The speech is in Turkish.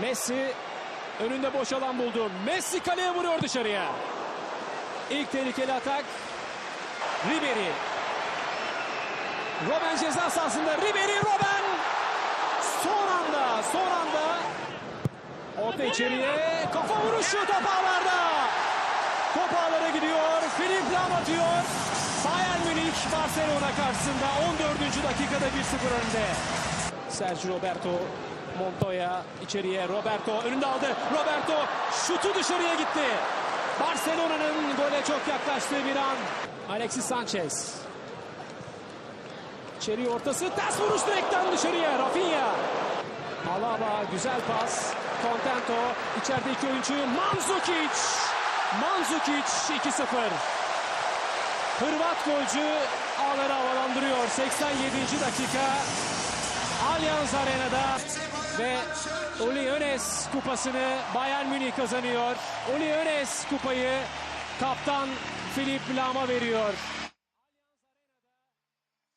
Messi önünde boş alan buldu. Messi kaleye vuruyor dışarıya. İlk tehlikeli atak. Ribery. Robben ceza sahasında. Ribery, Robben. Son anda, son anda. Orta içeriye. Kafa vuruşu top ağlarda. Top ağlara gidiyor. Filip Lam atıyor. Bayern Münih Barcelona karşısında 14. dakikada 1-0 önde. Sergio Roberto Montoya içeriye Roberto önünde aldı. Roberto şutu dışarıya gitti. Barcelona'nın gole çok yaklaştığı bir an. Alexis Sanchez. İçeri ortası ters vuruş direkten dışarıya. Rafinha. Alaba güzel pas. Contento içeride iki oyuncu. Mandzukic. Mandzukic 2-0. Hırvat golcü ağları havalandırıyor. 87. dakika. Allianz Arena'da ve Uli Önes kupasını Bayern Münih kazanıyor. Uli Önes kupayı kaptan Filip Lam'a veriyor.